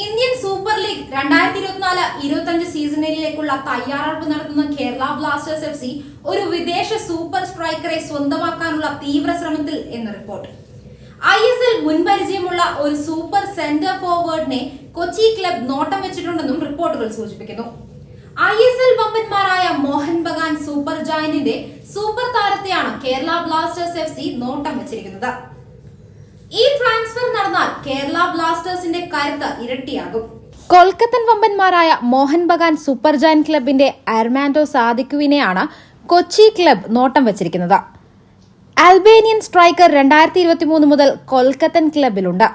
Indian super league രണ്ടായിരത്തി ഇരുപത്തിനാല് ഇരുപത്തഞ്ച് സീസണിലേക്കുള്ള തയ്യാറെടുപ്പ് നടത്തുന്ന കേരള ബ്ലാസ്റ്റേഴ്സ് എഫ് സി ഒരു വിദേശ സൂപ്പർ സ്ട്രൈക്കറെ സ്വന്തമാക്കാനുള്ള തീവ്ര ശ്രമത്തിൽ എന്ന് റിപ്പോർട്ട്. ഐ എസ് എൽ മുൻപരിചയമുള്ള ഒരു സൂപ്പർ സെന്റർ ഫോർവേഡിനെ കൊച്ചി ക്ലബ് നോട്ടം വെച്ചിട്ടുണ്ടെന്നും റിപ്പോർട്ടുകൾ സൂചിപ്പിക്കുന്നു. ഐ എസ് എൽ വമ്പന്മാരായ മോഹൻ ബഗാൻ സൂപ്പർ ജയന്റിന്റെ സൂപ്പർ താരത്തെയാണ് കേരള ബ്ലാസ്റ്റേഴ്സ് എഫ് സി നോട്ടം വെച്ചിരിക്കുന്നത്. ഈ ട്രാൻസ്ഫർ നടന്നാൽ കേരള ബ്ലാസ്റ്റേഴ്സിന്റെ കരുത്ത് ഇരട്ടിയാകും. കൊൽക്കത്തൻ വമ്പന്മാരായ മോഹൻ ബഗാൻ സൂപ്പർ ജയൻ ക്ലബിന്റെ അർമാൻഡോ സാദിക്കുവിനെയാണ് കൊച്ചി ക്ലബ് നോട്ടം വച്ചിരിക്കുന്നത്. അൽബേനിയൻ സ്ട്രൈക്കർ രണ്ടായിരത്തി ഇരുപത്തി മൂന്ന് മുതൽ കൊൽക്കത്തൻ ക്ലബിലുണ്ട്.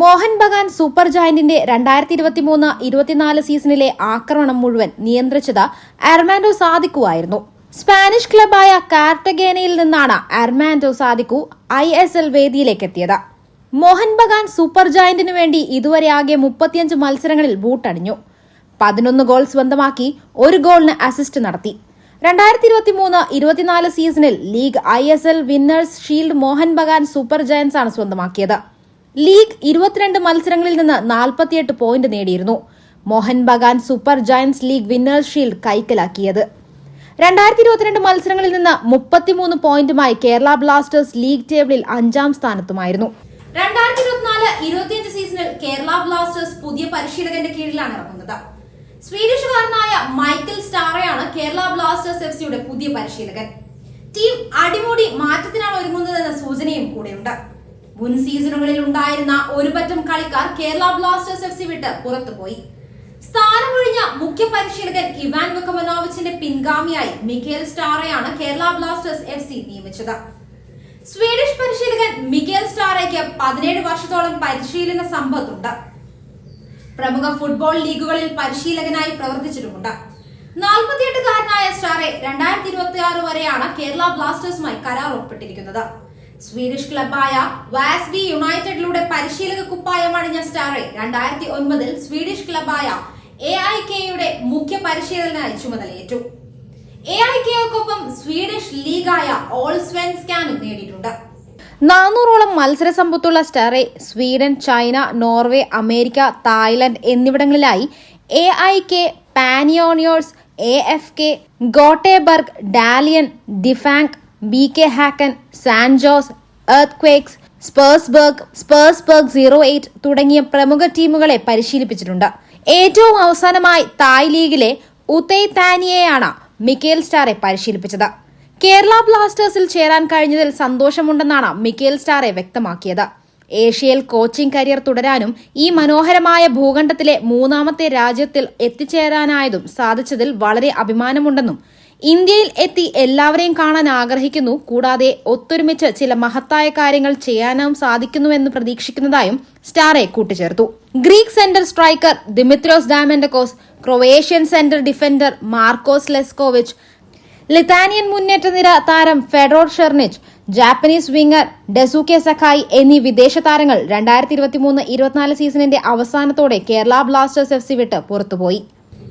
മോഹൻ ബഗാൻ സൂപ്പർ ജയന്റിന്റെ രണ്ടായിരത്തി ഇരുപത്തി മൂന്ന് ഇരുപത്തിനാല് സീസണിലെ ആക്രമണം മുഴുവൻ നിയന്ത്രിച്ചത് അർമാൻഡോ സാദിക്കുവായിരുന്നു. സ്പാനിഷ് ക്ലബായ കാർട്ടഗേനയിൽ നിന്നാണ് Armando Sadiku I S L വേദിയിലേക്ക് എത്തിയത് മോഹൻ ബഗാൻ സൂപ്പർ ജയന്റിനു വേണ്ടി ഇതുവരെ ആകെ മുപ്പത്തിയഞ്ച് മത്സരങ്ങളിൽ ബൂട്ടണിഞ്ഞു പതിനൊന്ന് ഗോൾ സ്വന്തമാക്കി ഒരു ഗോളിന് അസിസ്റ്റ് നടത്തി. രണ്ടായിരത്തി ഇരുപത്തി മൂന്ന് ഇരുപത്തിനാല് സീസണിൽ league I S L winners shield Mohun Bagan super giants ആണ് സ്വന്തമാക്കിയത്. ലീഗ് ഇരുപത്തിരണ്ട് മത്സരങ്ങളിൽ നിന്ന് നാൽപ്പത്തിയെട്ട് പോയിന്റ് നേടിയിരുന്നു. Mohun Bagan super giants league winners shield കൈക്കലാക്കിയത്. രണ്ടായിരത്തി ഇരുപത്തിരണ്ട് മത്സരങ്ങളിൽ നിന്ന് മുപ്പത്തിമൂന്ന് പോയിന്റുമായി കേരള ബ്ലാസ്റ്റേഴ്സ് ലീഗ് ടേബിളിൽ അഞ്ചാം സ്ഥാനത്തുമായിരുന്നു. രണ്ടായിരത്തി ഇരുപത്തിനാല് ഇരുപത്തിയഞ്ച് സീസണിൽ കേരള ബ്ലാസ്റ്റേഴ്സ് പുതിയ പരിശീലകന്റെ കീഴിലാണ് ഇറങ്ങുന്നത്. സ്വീഡിഷുകാരനായ മൈക്കൽ സ്റ്റാറയാണ് കേരള ബ്ലാസ്റ്റേഴ്സ് എഫ് സിയുടെ പുതിയ പരിശീലകൻ. ടീം അടിമുടി മാറ്റത്തിനാണ് ഒരുങ്ങുന്നതെന്ന സൂചനയും കൂടെയുണ്ട്. മുൻ സീസണുകളിൽ ഉണ്ടായിരുന്ന ഒരുപറ്റം കളിക്കാർ കേരള ബ്ലാസ്റ്റേഴ്സ് എഫ് സി വിട്ട് പുറത്തുപോയി. സ്ഥാനമൊഴിഞ്ഞ മുഖ്യ പരിശീലകൻ ഇവാൻ മുഖമനോവിച്ചിന്റെ പിൻഗാമിയായി മിഖേൽ സ്റ്റാറയാണ് കേരള ബ്ലാസ്റ്റേഴ്സ് എഫ് സി നിയമിച്ചത്. സ്വീഡിഷ് പരിശീലകൻ മിഖേൽ സ്റ്റാറയ്ക്ക് പതിനേഴ് വർഷത്തോളം പരിശീലന സമ്പത്തുണ്ട്. പ്രമുഖ ഫുട്ബോൾ ലീഗുകളിൽ പരിശീലകനായി പ്രവർത്തിച്ചിട്ടുമുണ്ട്. നാൽപ്പത്തിയെട്ടുകാരനായ സ്റ്റാറെ രണ്ടായിരത്തി ഇരുപത്തി ആറ് വരെയാണ് കേരള ബ്ലാസ്റ്റേഴ്സുമായി കരാർ ഒപ്പിട്ടിരിക്കുന്നത്. സ്വീഡിഷ് ക്ലബായ വാസ്ബി യുണൈറ്റഡിലൂടെ പരിശീലക കുപ്പായം അണിഞ്ഞ സ്റ്റാറെ. രണ്ടായിരത്തി ഒൻപതിൽ സ്വീഡിഷ് ക്ലബായ എ ഐ കെയുടെ മുഖ്യ പരിശീലകനായി ചുമതലയേറ്റു. എ ഐ കെയൊക്കൊപ്പം സ്വീഡിഷ് ലീഗായ ഓൾ സ്കാനും നേടിയിട്ടുണ്ട്. നാനൂറോളം മത്സര സമ്പത്തുള്ള Stahre Sweden China Norway America Thailand എന്നിവിടങ്ങളിലായി A I K Panionios A F K Goteborg Dalian Yifang B K Hacken San Jose Earthquakes Sarpsborg Sarpsborg zero eight തുടങ്ങിയ പ്രമുഖ ടീമുകളെ പരിശീലിപ്പിച്ചിട്ടുണ്ട്. ഏറ്റവും അവസാനമായി തായ് ലീഗിലെ ഉതയ് താനിയെയാണ് മിക്കേൽ സ്റ്റാറെ പരിശീലിപ്പിച്ചത്. കേരള ബ്ലാസ്റ്റേഴ്സിൽ ചേരാൻ കഴിഞ്ഞതിൽ സന്തോഷമുണ്ടെന്നാണ് മിക്കേൽ സ്റ്റാറെ വ്യക്തമാക്കിയത്. ഏഷ്യയിൽ കോച്ചിംഗ് കരിയർ തുടരാനും ഈ മനോഹരമായ ഭൂഖണ്ഡത്തിലെ മൂന്നാമത്തെ രാജ്യത്തിൽ എത്തിച്ചേരാനായതും സാധിച്ചതിൽ വളരെ അഭിമാനമുണ്ടെന്നും ഇന്ത്യയിൽ എത്തി എല്ലാവരെയും കാണാൻ ആഗ്രഹിക്കുന്നു. കൂടാതെ ഒത്തൊരുമിച്ച് ചില മഹത്തായ കാര്യങ്ങൾ ചെയ്യാനും സാധിക്കുന്നുവെന്ന് പ്രതീക്ഷിക്കുന്നതായും സ്റ്റാറെ കൂട്ടിച്ചേർത്തു. Greek centre striker Dimitrios Diamantakos Croatian centre defender Markos Leskovic Lithuanian മുന്നേറ്റ നിര താരം ഫെഡറോ ഷെർണിച്ച് ജാപ്പനീസ് വിംഗർ ഡെസുകെ സഖായി എന്നീ വിദേശ താരങ്ങൾ രണ്ടായിരത്തി ഇരുപത്തിമൂന്ന് ഇരുപത്തിനാല് സീസണിന്റെ അവസാനത്തോടെ കേരള ബ്ലാസ്റ്റേഴ്സ് എഫ് സി വിട്ട് പുറത്തുപോയി.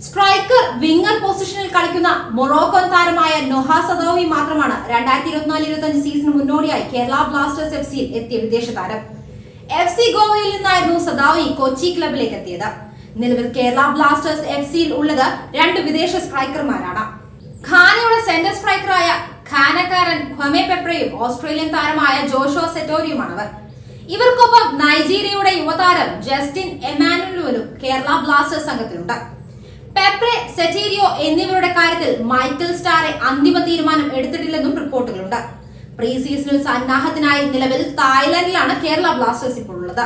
സ്ട്രൈക്കർ വിംഗർ പൊസിഷനിൽ കളിക്കുന്ന മൊറോക്കോ താരമായ നൊഹ സദോവി മാത്രമാണ് രണ്ടായിരത്തി ഇരുപത്തിനാല് ഇരുപത്തിയഞ്ച് സീസണിന് മുന്നോടിയായി കേരള ബ്ലാസ്റ്റേഴ്സ് എഫ് സിയിൽ എത്തിയ വിദേശ താരം എഫ് സി ഗോവയിൽ നിന്നായിരുന്നു സദാവി കൊച്ചി ക്ലബിലേക്ക് എത്തിയത്. നിലവിൽ കേരള ബ്ലാസ്റ്റേഴ്സ് എഫ് സിയിൽ ഉള്ളത് രണ്ട് വിദേശ സ്ട്രൈക്കർമാരാണ്. ഖാനയുടെ സെന്റർ സ്ട്രൈക്കറായ ഖാനക്കാരൻ ഖ്വമെ പെപ്രയും ഓസ്ട്രേലിയൻ താരമായ ജോഷോ സെറ്റോരിയുമാണവർ. ഇവർക്കൊപ്പം നൈജീരിയയുടെ യുവതാരം ജസ്റ്റിൻ എമാനുവലും കേരള ബ്ലാസ്റ്റേഴ്സ് സംഘത്തിലുണ്ട്. പെപ്രെ സെറ്റീരിയോ എന്നിവരുടെ കാര്യത്തിൽ മൈക്കിൾ സ്റ്റാറെ അന്തിമ തീരുമാനം എടുത്തിട്ടില്ലെന്നും റിപ്പോർട്ടുകളുണ്ട്. പ്രീ സീസണിൽ സന്നാഹത്തിനായി നിലവിൽ തായ്ലൻഡിലാണ് കേരള ബ്ലാസ്റ്റേഴ്സ് ഇപ്പോൾ ഉള്ളത്